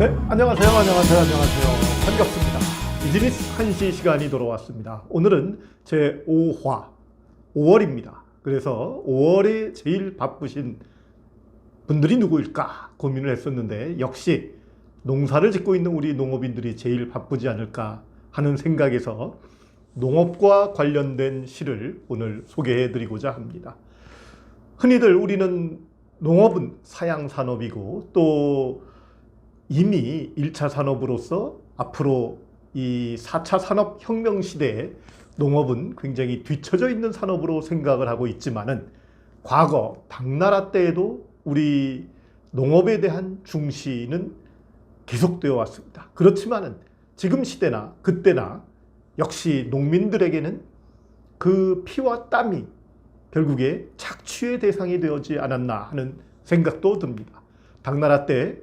안녕하세요. 안녕하세요. 반갑습니다. 비즈니스 한시 시간이 돌아왔습니다. 오늘은 제 5화 5월입니다. 그래서 5월에 제일 바쁘신 분들이 누구일까 고민을 했었는데 역시 농사를 짓고 있는 우리 농업인들이 제일 바쁘지 않을까 하는 생각에서 농업과 관련된 시를 오늘 소개해 드리고자 합니다. 흔히들 우리는 농업은 사양 산업이고 또 이미 1차 산업으로서 앞으로 이 4차 산업 혁명 시대에 농업은 굉장히 뒤처져 있는 산업으로 생각을 하고 있지만은 과거 당나라 때에도 우리 농업에 대한 중시는 계속되어 왔습니다. 그렇지만은 지금 시대나 그때나 역시 농민들에게는 그 피와 땀이 결국에 착취의 대상이 되어지 않았나 하는 생각도 듭니다. 당나라 때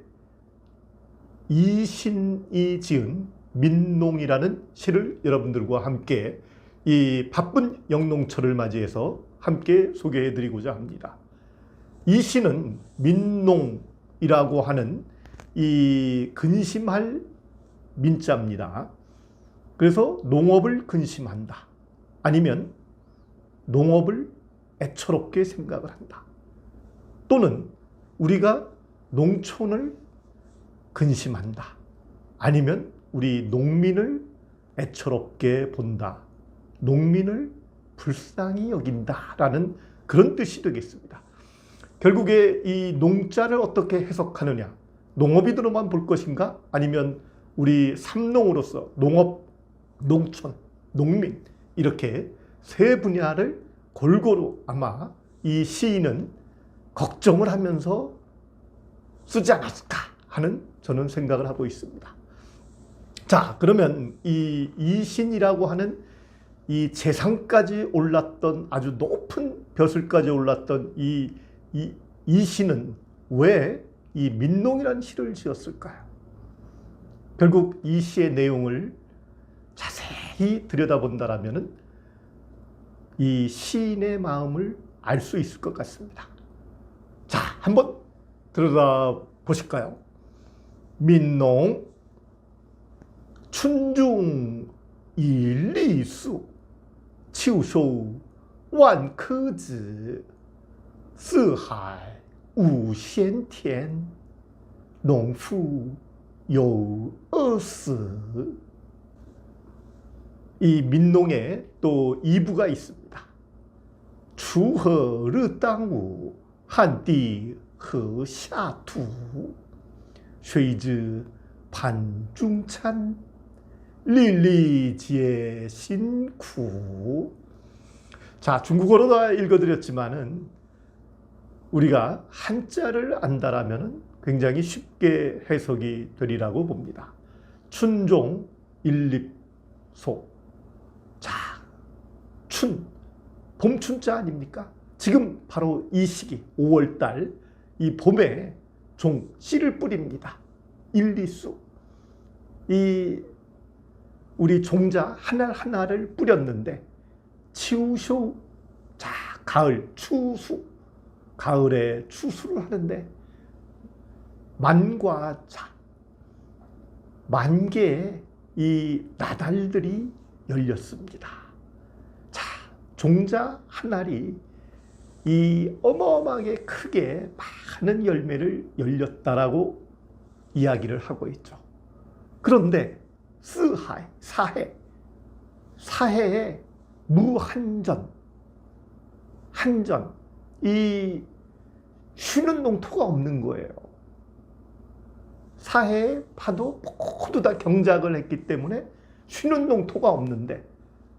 이신이 지은 민농이라는 시를 여러분들과 함께 이 바쁜 영농철을 맞이해서 함께 소개해 드리고자 합니다. 이 시는 민농이라고 하는 이 근심할 민자입니다. 그래서 농업을 근심한다. 아니면 농업을 애처롭게 생각을 한다. 또는 우리가 농촌을 근심한다. 아니면 우리 농민을 애처롭게 본다. 농민을 불쌍히 여긴다 라는 그런 뜻이 되겠습니다. 결국에 이 농자를 어떻게 해석하느냐? 농업인으로만 볼 것인가? 아니면 우리 삼농으로서 농업, 농촌, 농민 이렇게 세 분야를 골고루 아마 이 시인은 걱정을 하면서 쓰지 않았을까 하는 저는 생각을 하고 있습니다. 자, 그러면 이 이신이라고 하는 이 재상까지 올랐던 아주 높은 벼슬까지 올랐던 이, 이, 이 시는 왜이 민농이라는 시를 지었을까요? 결국 이 시의 내용을 자세히 들여다본다라면은 이 시인의 마음을 알 수 있을 것 같습니다. 자, 한번 들여다 보실까요? 민농 춘중 일리수 秋收万颗子，四海无闲田，农妇有饿死。 이 민농에 또 2부가 있습니다. 추허르 땅우 한디 허샤투 쉐이즈 반중찬 릴리지의 신쿠 자 중국어로 다 읽어드렸지만은 우리가 한자를 안다라면 굉장히 쉽게 해석이 되리라고 봅니다. 춘종 일립소 자 춘, 봄춘자 아닙니까? 지금 바로 이 시기 5월달 이 봄에 종, 씨를 뿌립니다. 일리수. 이 우리 종자 하나 하나를 뿌렸는데 치우쇼 자 가을 추수 가을에 추수를 하는데 만과 자 만 개의 이 나달들이 열렸습니다. 자 종자 한 알이 이 어마어마하게 크게 많은 열매를 열렸다라고 이야기를 하고 있죠. 그런데 스하이, 사해, 사해에 무한전, 한전, 이 쉬는 농토가 없는 거예요. 사해에 파도 모두 다 경작을 했기 때문에 쉬는 농토가 없는데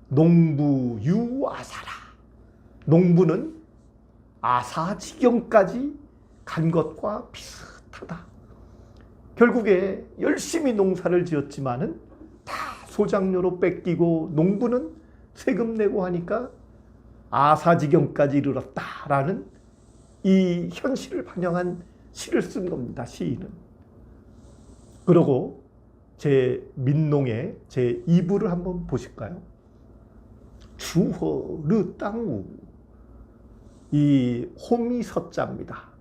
농부 유아사라. 농부는 아사지경까지 간 것과 비슷하다. 결국에 열심히 농사를 지었지만은 다 소장료로 뺏기고 농부는 세금 내고 하니까 아사지경까지 이르렀다라는 이 현실을 반영한 시를 쓴 겁니다. 시인은. 그러고 제 민농의 제 2부를 한번 보실까요? 주허르 땅우 이 호미 서자입니다.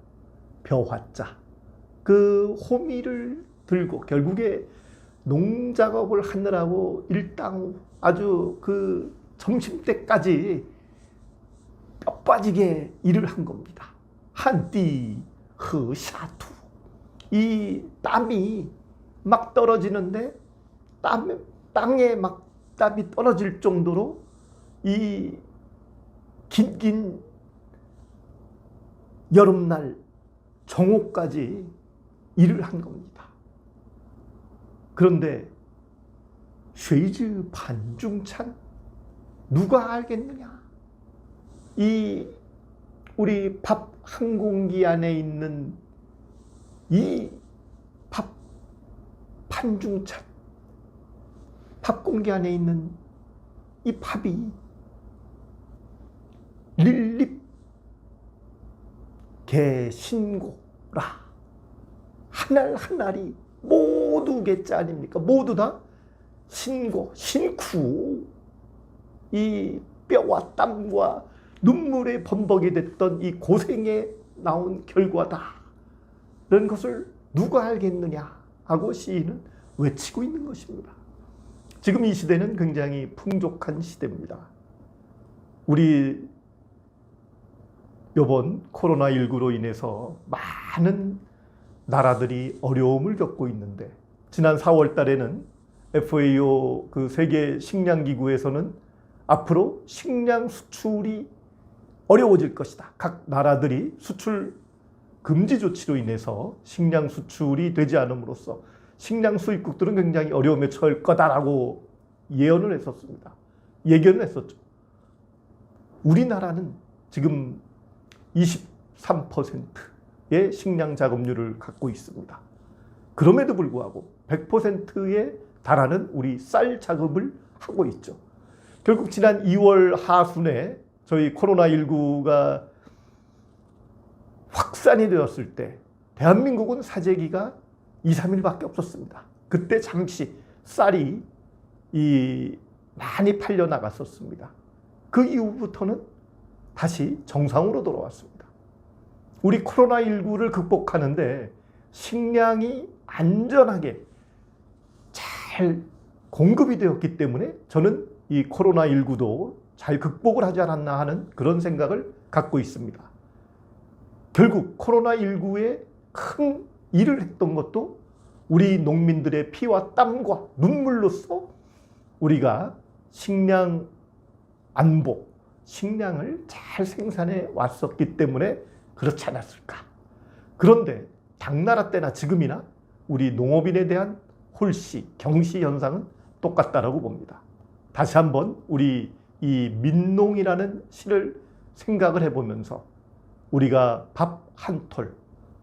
벼화자. 그 호미를 들고 결국에 농작업을 하느라고 일당 아주 그 점심 때까지 뼈 빠지게 일을 한 겁니다. 한띠 흐샤투 이 땀이 막 떨어지는데 땀 땅에 막 땀이 떨어질 정도로 이 긴긴 여름날 정오까지 일을 한 겁니다. 그런데 쉐이즈 반중찬 누가 알겠느냐? 이 우리 밥 한 공기 안에 있는 이 밥 반중찬 밥 공기 안에 있는 이 밥이 릴립 개신고라 하날 하날이 모두 개자 아닙니까? 모두 다 신고 신쿠 이 뼈와 땀과 눈물의 범벅이 됐던 이 고생에 나온 결과다. 이런 것을 누가 알겠느냐 하고 시인은 외치고 있는 것입니다. 지금 이 시대는 굉장히 풍족한 시대입니다. 우리 이번 코로나19로 인해서 많은 나라들이 어려움을 겪고 있는데 지난 4월 달에는 FAO 그 세계 식량 기구에서는 앞으로 식량 수출이 어려워질 것이다. 각 나라들이 수출 금지 조치로 인해서 식량 수출이 되지 않음으로써 식량 수입국들은 굉장히 어려움에 처할 거다라고 예언을 했었습니다. 예견을 했었죠. 우리나라는 지금 23%의 식량 자급률을 갖고 있습니다. 그럼에도 불구하고 100%에 달하는 우리 쌀 자급을 하고 있죠. 결국 지난 2월 하순에 저희 코로나19가 확산이 되었을 때 대한민국은 사재기가 2, 3일밖에 없었습니다. 그때 잠시 쌀이 이 많이 팔려 나갔었습니다. 그 이후부터는 다시 정상으로 돌아왔습니다. 우리 코로나19를 극복하는데 식량이 안전하게 잘 공급이 되었기 때문에 저는 이 코로나19도 잘 극복을 하지 않았나 하는 그런 생각을 갖고 있습니다. 결국 코로나19에 큰 일을 했던 것도 우리 농민들의 피와 땀과 눈물로서 우리가 식량 안보, 식량을 잘 생산해 왔었기 때문에 그렇지 않았을까. 그런데 당나라 때나 지금이나 우리 농업인에 대한 홀씨, 경시 현상은 똑같다라고 봅니다. 다시 한번 우리 이 민농이라는 시를 생각을 해보면서 우리가 밥 한 톨,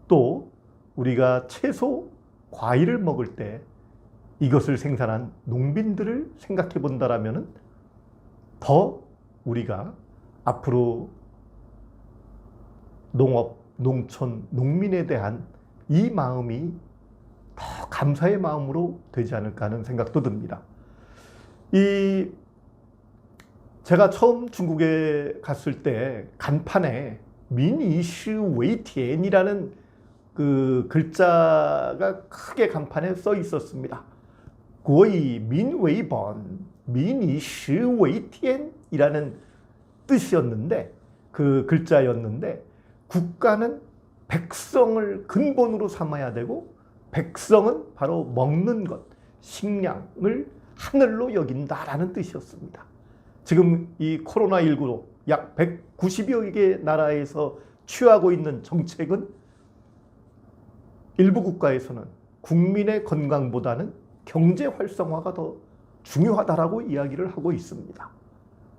또 우리가 채소, 과일을 먹을 때 이것을 생산한 농민들을 생각해 본다라면 더 우리가 앞으로 농업, 농촌, 농민에 대한 이 마음이 더 감사의 마음으로 되지 않을까 하는 생각도 듭니다. 이 제가 처음 중국에 갔을 때 간판에 민이슈 웨이티엔이라는 그 글자가 크게 간판에 써 있었습니다. 고이 민웨이번 민이슈 웨이티엔 이라는 뜻이었는데 그 글자였는데 국가는 백성을 근본으로 삼아야 되고 백성은 바로 먹는 것, 식량을 하늘로 여긴다라는 뜻이었습니다. 지금 이 코로나19로 약 190여 개 나라에서 취하고 있는 정책은 일부 국가에서는 국민의 건강보다는 경제 활성화가 더 중요하다라고 이야기를 하고 있습니다.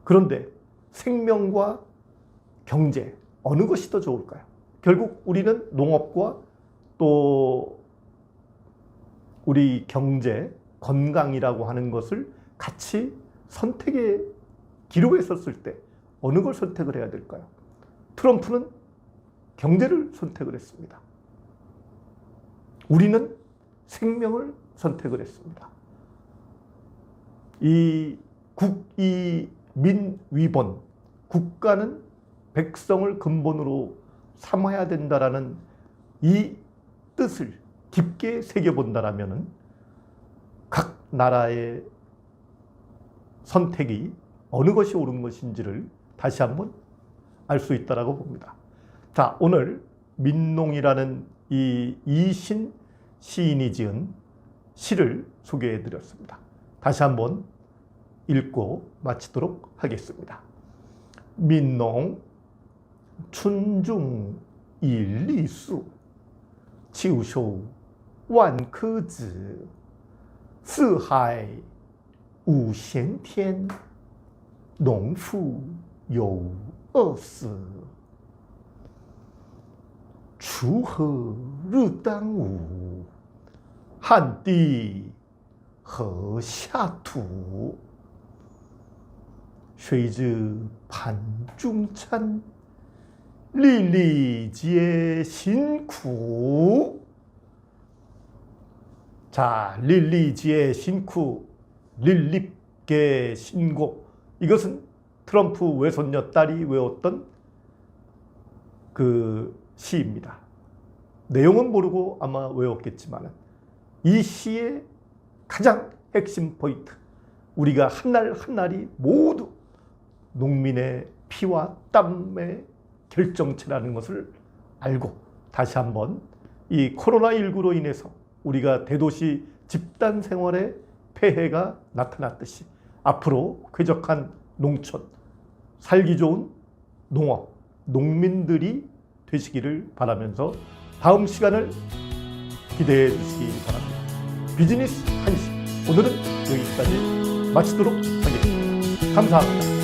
그런데 생명과 경제 어느 것이 더 좋을까요? 결국 우리는 농업과 또 우리 경제, 건강이라고 하는 것을 같이 선택의 기록에 썼을 때 어느 걸 선택을 해야 될까요? 트럼프는 경제를 선택을 했습니다. 우리는 생명을 선택을 했습니다. 이 국, 이 민위본, 국가는 백성을 근본으로 삼아야 된다라는 이 뜻을 깊게 새겨본다라면 나라의 선택이 어느 것이 옳은 것인지를 다시 한번 알 수 있다라고 봅니다. 자, 오늘 민농이라는 이 이신 시인이 지은 시를 소개해 드렸습니다. 다시 한번 읽고 마치도록 하겠습니다. 민농 춘중 일리수 치우쇼 완크즈 四海无闲天，农妇有饿死。锄禾日当午，汗滴禾下土。 谁知盘中餐，粒粒皆辛苦。 자, 릴리지의 신쿠, 릴립계 신고. 이것은 트럼프 외손녀 딸이 외웠던 그 시입니다. 내용은 모르고 아마 외웠겠지만 이 시의 가장 핵심 포인트. 우리가 한 날 한날이 모두 농민의 피와 땀의 결정체라는 것을 알고 다시 한번 이 코로나19로 인해서 우리가 대도시 집단 생활에 폐해가 나타났듯이 앞으로 쾌적한 농촌, 살기 좋은 농업, 농민들이 되시기를 바라면서 다음 시간을 기대해 주시기 바랍니다. 비즈니스 한식 오늘은 여기까지 마치도록 하겠습니다. 감사합니다.